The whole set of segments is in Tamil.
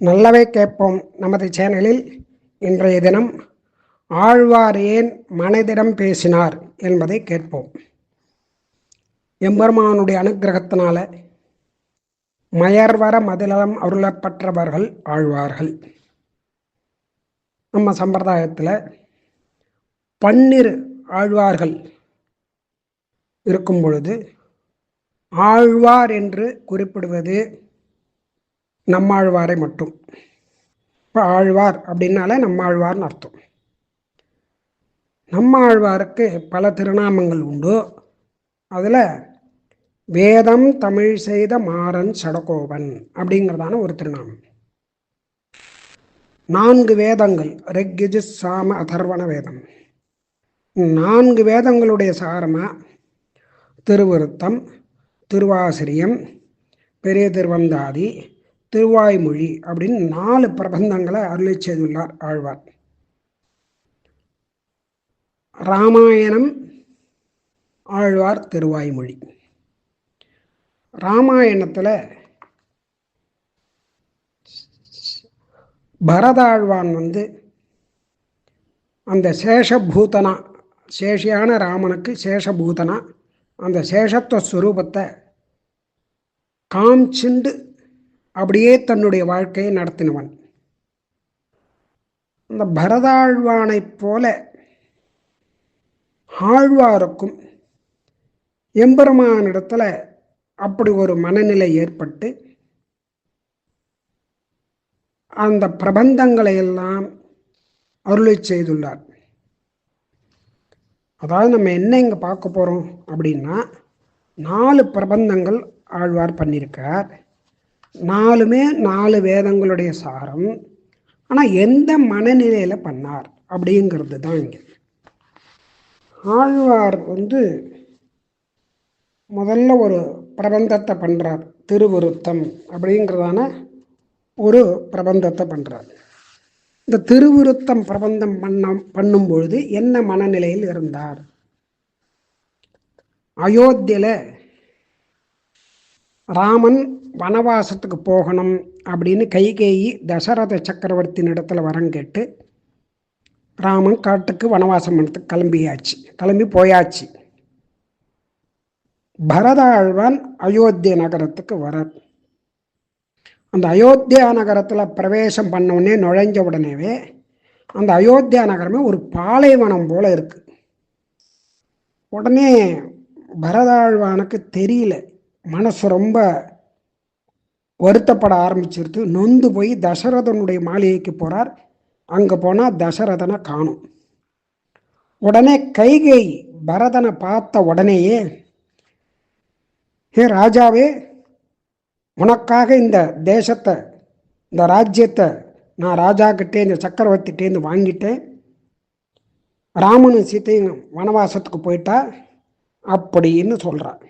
நல்லவை கேட்போம் நமது சேனலில். இன்றைய தினம் ஆழ்வார் ஏன் மனதிடம் பேசினார் என்பதை கேட்போம். எம்பெருமானுடைய அனுகிரகத்தினால மயர்வர மதிலம் அருளப்பட்டவர்கள் ஆழ்வார்கள். நம்ம சம்பிரதாயத்தில் பன்னிரு ஆழ்வார்கள் இருக்கும் பொழுது ஆழ்வார் என்று குறிப்பிடுவது நம்மாழ்வாரை மட்டும். இப்போ ஆழ்வார் அப்படின்னாலே நம்மாழ்வார்னு அர்த்தம். நம்மாழ்வாருக்கு பல திருநாமங்கள் உண்டு. அதில் வேதம் தமிழ் செய்த மாறன் சடகோபன் அப்படிங்கிறதான ஒரு திருநாமம். நான்கு வேதங்கள் ரெக்யஜு சாம அதர்வண வேதம். நான்கு வேதங்களுடைய சாரமாக திருவிருத்தம் திருவாசிரியம் பெரிய திருவந்தாதி திருவாய்மொழி அப்படின்னு நாலு பிரபந்தங்களை அருளை செய்துள்ளார் ஆழ்வார். ராமாயணம் ஆழ்வார் திருவாய்மொழி. ராமாயணத்தில் பரதாழ்வான் வந்து அந்த சேஷபூதனா சேஷியான ராமனுக்கு சேஷபூதனா அந்த சேஷத்துவ ஸ்வரூபத்தை காமிச்சுண்டு அப்படியே தன்னுடைய வாழ்க்கையை நடத்தினவன். அந்த பரதாழ்வானைப் போல ஆழ்வாருக்கும் எம்பெருமானிடத்தில் அப்படி ஒரு மனநிலை ஏற்பட்டு அந்த பிரபந்தங்களை எல்லாம் அருளை செய்துள்ளார். அதாவது நம்ம என்ன இங்கே பார்க்க போகிறோம் அப்படின்னா நாலு பிரபந்தங்கள் ஆழ்வார் பண்ணியிருக்கார். நாலுமே நாலு வேதங்களுடைய சாரம். ஆனால் எந்த மனநிலையில் பண்ணார் அப்படிங்கிறது தான் இங்கே. ஆழ்வார் வந்து முதல்ல ஒரு பிரபந்தத்தை பண்ணுறார் திருவருத்தம் அப்படிங்கிறதான ஒரு பிரபந்தத்தை பண்ணுறார் இந்த திருவிருத்தம் பிரபந்தம் பண்ண பண்ணும் பொழுது என்ன மனநிலையில் இருந்தார்? அயோத்தியில் ராமன் வனவாசத்துக்கு போகணும் அப்படின்னு கைகேயி தசரத சக்கரவர்த்தியின் இடத்துல வரம் கேட்டு ராமன் காட்டுக்கு வனவாசம் பண்ணத்துக்கு கிளம்பியாச்சு. கிளம்பி போயாச்சு. பரதாழ்வான் அயோத்திய நகரத்துக்கு வரார். அந்த அயோத்தியா நகரத்தில் பிரவேசம் பண்ண உடனே நுழைஞ்ச உடனேவே அந்த அயோத்தியா நகரமே ஒரு பாலைவனம் போல இருக்கு. உடனே பரதாழ்வானுக்கு தெரியல. மனசு ரொம்ப வருத்தப்பட ஆரம்பிச்சிருது. நொந்து போய் தசரதனுடைய மாளிகைக்கு போகிறார் அங்கே போனால் தசரதனை காணும். உடனே கைகை பரதனை பார்த்த உடனேயே ஹே ராஜாவே உனக்காக இந்த தேசத்தை இந்த ராஜ்யத்தை நான் ராஜா கிட்டே இந்த சக்கரவர்த்திகிட்டேருந்து வாங்கிட்டேன். ராமனும் சீத்தையும் வனவாசத்துக்கு போயிட்டா? அப்படின்னு சொல்கிறான்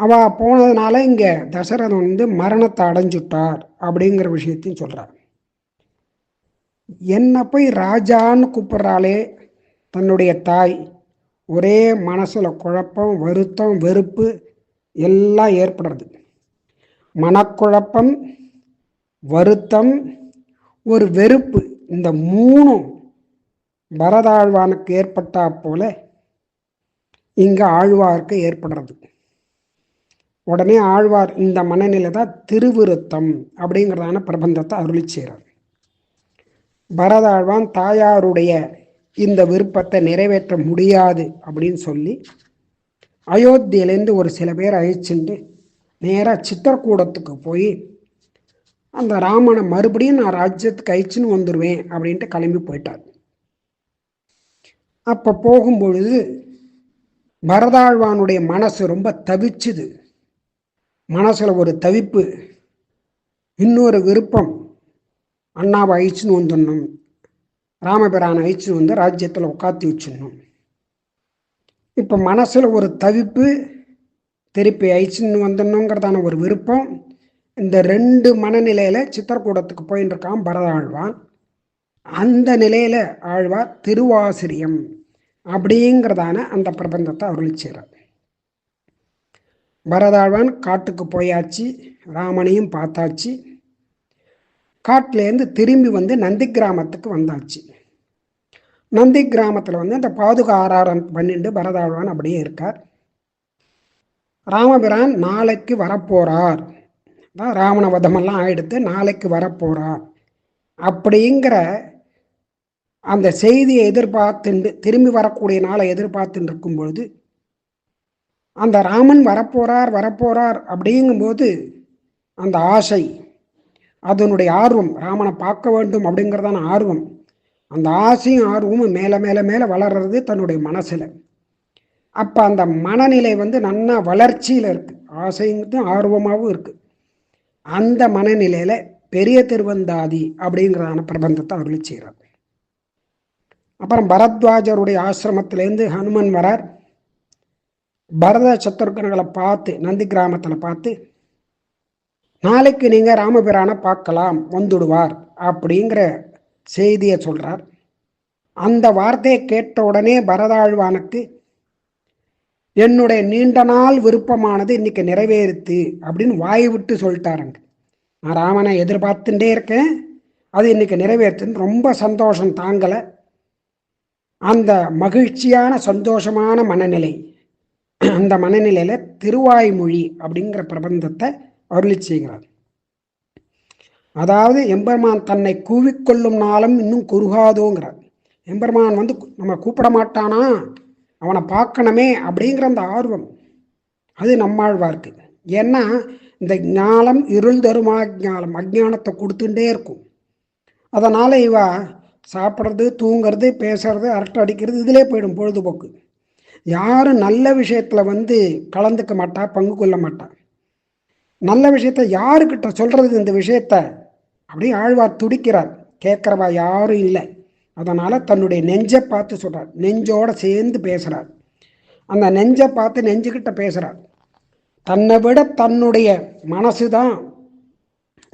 அவ போனதுனால இங்கே தசரதன் வந்து மரணத்தை அடைஞ்சுட்டார் அப்படிங்கிற விஷயத்தையும் சொல்கிறார் என்னை போய் ராஜான்னு கூப்பிட்றாளே தன்னுடைய தாய். ஒரே மனசில் குழப்பம் வருத்தம் வெறுப்பு எல்லாம் ஏற்படுறது. மனக்குழப்பம் வருத்தம் ஒரு வெறுப்பு இந்த மூணும் பரதாழ்வானுக்கு ஏற்பட்டா போல இங்கே ஆழ்வார்க்கு ஏற்படுறது. உடனே ஆழ்வார் இந்த மனநிலை தான் திருவிருத்தம் அப்படிங்கிறதான பிரபந்தத்தை அருளி செய்கிறார் பரதாழ்வான் தாயாருடைய இந்த விருப்பத்தை நிறைவேற்ற முடியாது அப்படின்னு சொல்லி அயோத்தியிலேருந்து ஒரு சில பேர் அழிச்சுட்டு நேராக சித்திரக்கூடத்துக்கு போய் அந்த ராமனை மறுபடியும் நான் ராஜ்யத்துக்கு அழிச்சுன்னு வந்துடுவேன் அப்படின்ட்டு கிளம்பி போயிட்டார். அப்போ போகும்பொழுது பரதாழ்வானுடைய மனசு ரொம்ப தவிச்சுது. மனசில் ஒரு தவிப்பு இன்னொரு விருப்பம். அண்ணாவை அழிச்சுன்னு வந்துடணும். ராமபிரானை அழிச்சுன்னு வந்து ராஜ்யத்தில் உட்காத்தி வச்சிடணும். இப்போ மனசில் ஒரு தவிப்பு திருப்பி அழிச்சுன்னு வந்துடணுங்கிறதான ஒரு விருப்பம். இந்த ரெண்டு மனநிலையில் சித்திரக்கூடத்துக்கு போயின்னு இருக்கான் பரதாழ்வான். அந்த நிலையில் ஆழ்வார் திருவாசிரியம் அப்படிங்கிறதான அந்த பிரபந்தத்தை அருளி பரதாழ்வான் காட்டுக்கு போயாச்சு ராமனையும் பார்த்தாச்சு. காட்டிலேருந்து திரும்பி வந்து நந்தி கிராமத்துக்கு வந்தாச்சு. நந்தி கிராமத்தில் வந்து அந்த பாதுகா பண்ணிட்டு பரதாழ்வான் அப்படியே இருக்கார். ராமபிரான் நாளைக்கு வரப்போறார். தான் ராவண வதமெல்லாம் எடுத்து நாளைக்கு வரப்போறார். அப்படிங்கிற அந்த செய்தியை எதிர்பார்த்துண்டு திரும்பி வரக்கூடிய நாளை எதிர்பார்த்துட்டு இருக்கும் பொழுது அந்த ராமன் வரப்போறார் வரப்போறார் அப்படிங்கும்போது அந்த ஆசை அதனுடைய ஆர்வம் ராமனை பார்க்க வேண்டும் அப்படிங்கிறதான ஆர்வம். அந்த ஆசையும் ஆர்வமும் மேலே மேலே மேலே வளர்றது தன்னுடைய மனசில். அப்போ அந்த மனநிலை வந்து நன்னா வளர்ச்சியில் இருக்குது ஆசைங்கிறது ஆர்வமாகவும் இருக்குது அந்த மனநிலையில் பெரிய திருவந்தாதி அப்படிங்கிறதான பிரபந்தத்தை அருளி செய்கிறார் அப்புறம் பரத்வாஜருடைய ஆசிரமத்திலேருந்து ஹனுமன் வரார். பரத சத்துருக்கர்களை பார்த்து நந்தி கிராமத்தில் பார்த்து நாளைக்கு நீங்கள் ராமபிரானை பார்க்கலாம் வந்துடுவார் அப்படிங்கிற செய்தியை சொல்கிறார் அந்த வார்த்தையை கேட்ட உடனே பரதாழ்வானுக்கு என்னுடைய நீண்ட நாள் விருப்பமானது இன்னைக்கு நிறைவேறுத்து அப்படின்னு வாய் விட்டு சொல்லிட்டாருங்க. நான் ராமனை எதிர்பார்த்துட்டே இருக்கேன். அது இன்னைக்கு நிறைவேற்றுன்னு ரொம்ப சந்தோஷம் தாங்கலை. அந்த மகிழ்ச்சியான சந்தோஷமான மனநிலை. அந்த மனநிலையில் திருவாய்மொழி அப்படிங்கிற பிரபந்தத்தை அருளி செய்கிறார். அதாவது எம்பெருமான் தன்னை கூவிக்கொள்ளும் நாளும் இன்னும் குறுகாதோங்கிறார். எம்பெருமான் வந்து நம்ம கூப்பிட மாட்டானா? அவனை பார்க்கணுமே அப்படிங்கிற அந்த ஆர்வம் அது நம்மாழ்வார்க்கு. ஏன்னா இந்த ஞானம் இருள் தருமா ஞானம் அஜானத்தை கொடுத்துட்டே இருக்கும். அதனால் இவ சாப்பிட்றது தூங்கிறது பேசுறது அரட்டை அடிக்கிறது இதிலே போயிடும் பொழுதுபோக்கு. யாரும் நல்ல விஷயத்தில் வந்து கலந்துக்க மாட்டா பங்கு கொள்ள மாட்டா. நல்ல விஷயத்த யாருக்கிட்ட சொல்கிறது இந்த விஷயத்த? அப்படியே ஆழ்வார் துடிக்கிறார். கேட்குறவா யாரும் இல்லை. அதனால் தன்னுடைய நெஞ்சை பார்த்து சொல்கிறார் நெஞ்சோடு சேர்ந்து பேசுகிறார் அந்த நெஞ்சை பார்த்து நெஞ்சுக்கிட்ட பேசுகிறார் தன்னை விட தன்னுடைய மனசு தான்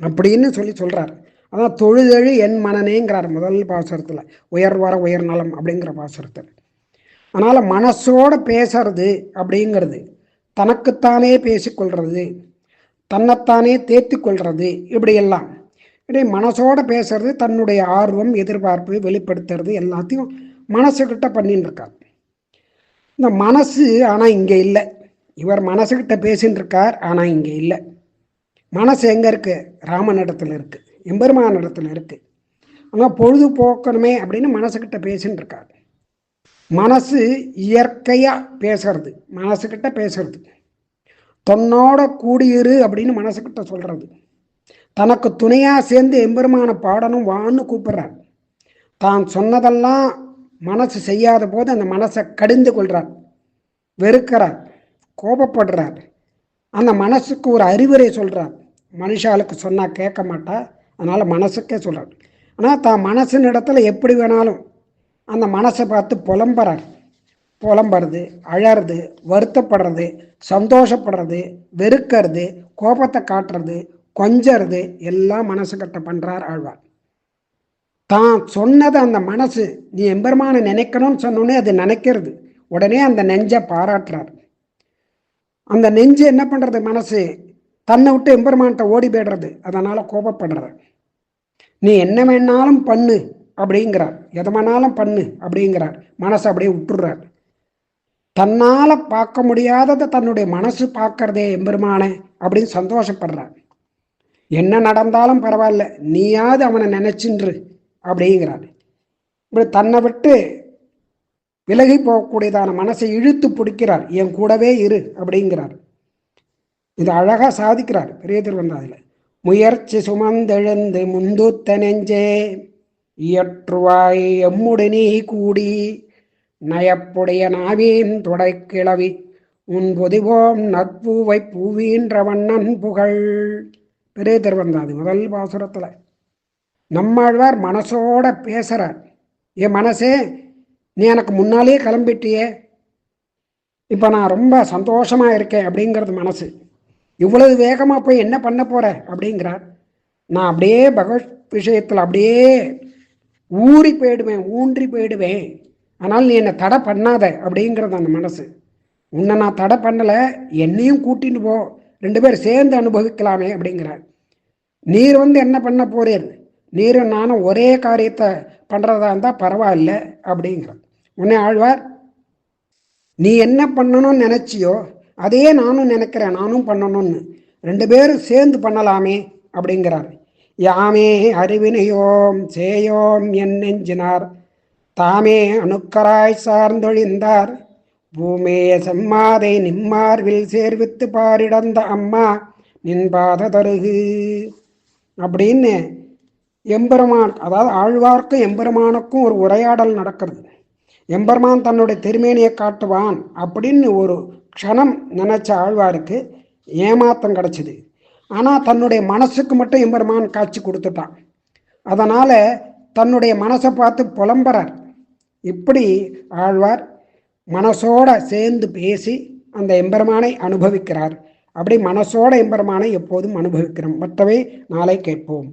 அப்படின்னு சொல்லி சொல்கிறார் அதான் தொழுதழு என் மனநேங்கிறார் முதல் பாசுரத்தில். உயர் உயர்நலம் உயர் நலம் அப்படிங்கிற பாசுரத்தில். அதனால் மனசோட பேசுறது அப்படிங்கிறது தனக்குத்தானே பேசிக்கொள்வது தன்னைத்தானே தேத்தி கொள்வது இப்படியெல்லாம். இப்படி மனசோட பேசுறது தன்னுடைய ஆர்வம் எதிர்பார்ப்பு வெளிப்படுத்துறது எல்லாத்தையும் மனசுக்கிட்ட பண்ணின்னு இருக்கார் இந்த மனசு ஆனால் இங்கே இல்லை. இவர் மனசுக்கிட்ட பேசின்னு இருக்கார் ஆனால் இங்கே இல்லை. மனசு எங்கே இருக்குது ராமன் இடத்துல இருக்குது எம்பெருமான இடத்துல இருக்குது ஆனால் பொழுது போக்கணுமே அப்படின்னு மனசுக்கிட்ட பேசின்னு இருக்கார் மனசு இயற்கையாக பேசுறது மனசுக்கிட்ட பேசுறது. தொன்னோட கூடியிரு அப்படின்னு மனசுக்கிட்ட சொல்கிறது தனக்கு துணையாக சேர்ந்து எம்பெருமான பாடணும் வான்னு கூப்பிடுறார். தான் சொன்னதெல்லாம் மனசு செய்யாத போது அந்த மனசை கடிந்து கொள்கிறார் வெறுக்கிறார் கோபப்படுறார். அந்த மனசுக்கு ஒரு அறிவுரை சொல்கிறார் மனுஷாளுக்கு சொன்னால் கேட்க மாட்டா அதனால் மனசுக்கே சொல்கிறார் ஆனால் தான் மனசின் இடத்துல எப்படி வேணாலும் அந்த மனசை பார்த்து புலம்புறார். புலம்புறது அழறது வருத்தப்படுறது சந்தோஷப்படுறது வெறுக்கிறது கோபத்தை காட்டுறது கொஞ்சறது எல்லாம் மனசு கட்ட பண்ணுறார் ஆழ்வார். தான் சொன்னது அந்த மனசு நீ எம்பெருமான நினைக்கணும்னு சொன்னோடனே அது நினைக்கிறது. உடனே அந்த நெஞ்சை பாராட்டுறார். அந்த நெஞ்சு என்ன பண்ணுறது மனசு? தன்னை விட்டு எம்பெருமான்கிட்ட ஓடி போய்டுறது. அதனால் கோபப்படுறார். நீ என்ன வேணாலும் பண்ணு. அப்படிங்கிறார். எதமானாலும் பண்ணு அப்படிங்கிறார். மனசை அப்படியே விட்டுடுறார் தன்னால் பார்க்க முடியாததை தன்னுடைய மனசு பார்க்கறதே எம்பெருமானே அப்படின்னு சந்தோஷப்படுறார். என்ன நடந்தாலும் பரவாயில்ல நீயாவது அவனை நினைச்சின்று அப்படிங்கிறார். இப்படி தன்னை விட்டு விலகி போகக்கூடியதான மனசை இழுத்து பிடிக்கிறார். என் கூடவே இரு அப்படிங்கிறார். இது அழகா சாதிக்கிறார் பெரிய திருவந்தாதில் முயற்சி சுமந்தெழுந்து முந்துத்த நெஞ்சே இயற்றுவாய் எம்முடனே கூடி நயப்புடைய நாவின் தொடை கிளவி உன் பொதிவோம் நற்பூவை பூவீன்ற வண்ணன் புகழ். பெரிய திருவந்தாதி முதல் பாசுரத்தில். நம்மாழ்வார் மனசோட பேசுகிறார் என் மனசே நீ எனக்கு முன்னாலே கிளம்பிட்டியே. இப்போ நான் ரொம்ப சந்தோஷமாக இருக்கேன் அப்படிங்கிறது மனசு. இவ்வளவு வேகமாக போய் என்ன பண்ண போகிற அப்படிங்கிறார். நான் அப்படியே பகவத் விஷயத்தில் அப்படியே ஊறி போயிடுவேன் ஊன்றி போயிடுவேன். ஆனால் நீ என்னை தடை பண்ணாத அப்படிங்கிறது அந்த மனசு. உன்னை நான் தடை பண்ணலை என்னையும் கூட்டின்னு போ. ரெண்டு பேரும் சேர்ந்து அனுபவிக்கலாமே அப்படிங்கிறார். நீர் வந்து என்ன பண்ண போறீர்? நீரும் நானும் ஒரே காரியத்தை பண்ணுறதா இருந்தால் பரவாயில்ல அப்படிங்கிறார். உன்னை ஆழ்வார் நீ என்ன பண்ணணும்னு நினச்சியோ அதையே நானும் நினைக்கிறேன் நானும் பண்ணணும்னு. ரெண்டு பேரும் சேர்ந்து பண்ணலாமே அப்படிங்கிறாரு. யாமே அறிவினையோம் சேயோம் என் நெஞ்சினார். தாமே அணுக்கராய் சார்ந்தொழிந்தார். பூமேய செம்மாதை நிம்மார்வில் சேர்வித்து பாரிடந்த அம்மா நின்பாத தருகு. அப்படின்னு எம்பெருமான் அதாவது ஆழ்வார்க்கும் எம்பெருமானுக்கும் ஒரு உரையாடல் நடக்கிறது. எம்பெருமான் தன்னுடைய திருமேனியை காட்டுவான் அப்படின்னு ஒரு க்ஷணம் நினைச்ச ஆழ்வாருக்கு ஏமாத்தம் கிடச்சிது. ஆனால் தன்னுடைய மனசுக்கு மட்டும் எம்பெருமான் காட்சி கொடுத்துட்டான். அதனால் தன்னுடைய மனசை பார்த்து புலம்புறார். இப்படி ஆழ்வார்? மனசோட சேர்ந்து பேசி அந்த எம்பெருமானை அனுபவிக்கிறார். அப்படி மனசோட எம்பெருமானை எப்போதும் அனுபவிக்கிறோம். மற்றவை நாளை கேட்போம்.